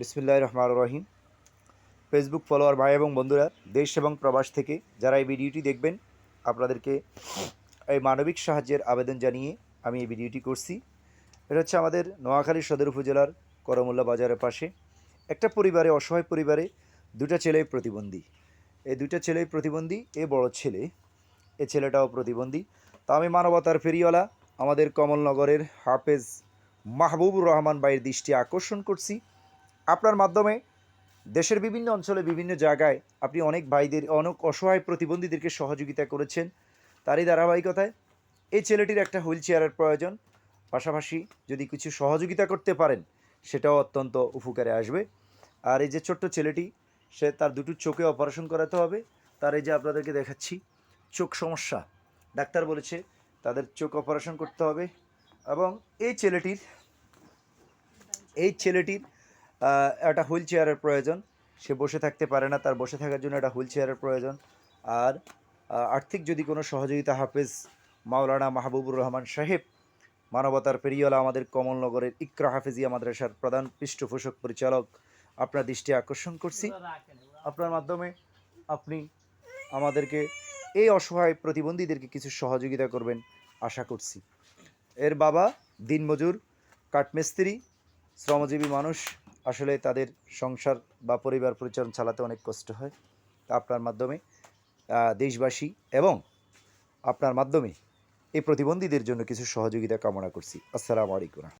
বিসমিল্লাহ রহমান রহিম Facebook follower ভাই এবং বন্ধুরা, দেশ এবং প্রবাস থেকে যারা এই ভিডিওটি দেখবেন, আপনাদেরকে এই মানবিক সাহায্যের আবেদন জানিয়ে আমি এই ভিডিওটি করছি। এটা হচ্ছে আমাদের নোয়াখালী সদর উপজেলার করমুল্লা বাজারের পাশে। একটা পরিবারে, অসহায় পরিবারে দুটা ছেলে প্রতিবন্ধী। এই দুটা ছেলে প্রতিবন্ধী, এ বড় ছেলে, এ ছেলেটাও প্রতিবন্ধী। তা আমি মানবতার ফেরিওয়ালা, আমাদের কমলনগরের হাফেজ মাহবুবুর রহমান ভাইয়ের দৃষ্টি আকর্ষণ করছি। আপনার মাধ্যমে দেশের বিভিন্ন অঞ্চলে বিভিন্ন জায়গায় আপনি অনেক ভাইদের, অনেক অসহায় প্রতিবন্ধীদেরকে সহযোগিতা করেছেন তারই ধারাবাহিকতায়। এই ছেলেটির একটা হুইল চেয়ারের প্রয়োজন। পাশাপাশি যদি কিছু সহযোগিতা করতে পারেন, সেটাও অত্যন্ত উপকারে আসবে। আর এই যে ছোট্ট ছেলেটি, সে তার দুটো চোখে অপারেশন করাতে হবে। তার এই যে আপনাদেরকে দেখাচ্ছি, চোখ সমস্যা। ডাক্তার বলেছে তাদের চোখ অপারেশন করতে হবে। এবং এই ছেলেটির এই ছেলেটির একটা হুইল চেয়ারের প্রয়োজন। সে বসে থাকতে পারে না, তার বসে থাকার জন্য একটা হুইল চেয়ারের প্রয়োজন। আর আর্থিক যদি কোনো সহযোগিতা হাফেজ মাওলানা মাহবুবুর রহমান সাহেব, মানবতার পেরিয়ালা আমাদের কমলনগরের ইকরা হাফেজিয়া মাদ্রাসার প্রধান পৃষ্ঠপোষক পরিচালক, আপনার দৃষ্টি আকর্ষণ করছি। আপনার মাধ্যমে আপনি আমাদেরকে এই অসহায় প্রতিবন্ধীদেরকে কিছু সহযোগিতা করবেন, আশা করছি। এর বাবা, দিনমজুর, কাঠমিস্ত্রি, শ্রমজীবী মানুষ আসলে তাদের সংসার বা পরিবার পরিচালন চালাতে অনেক কষ্ট হয়। আপনার মাধ্যমে দেশবাসী এবং আপনার মাধ্যমে এই প্রতিবন্ধীদের জন্য কিছু সহযোগিতা কামনা করছি। আসসালামু আলাইকুম।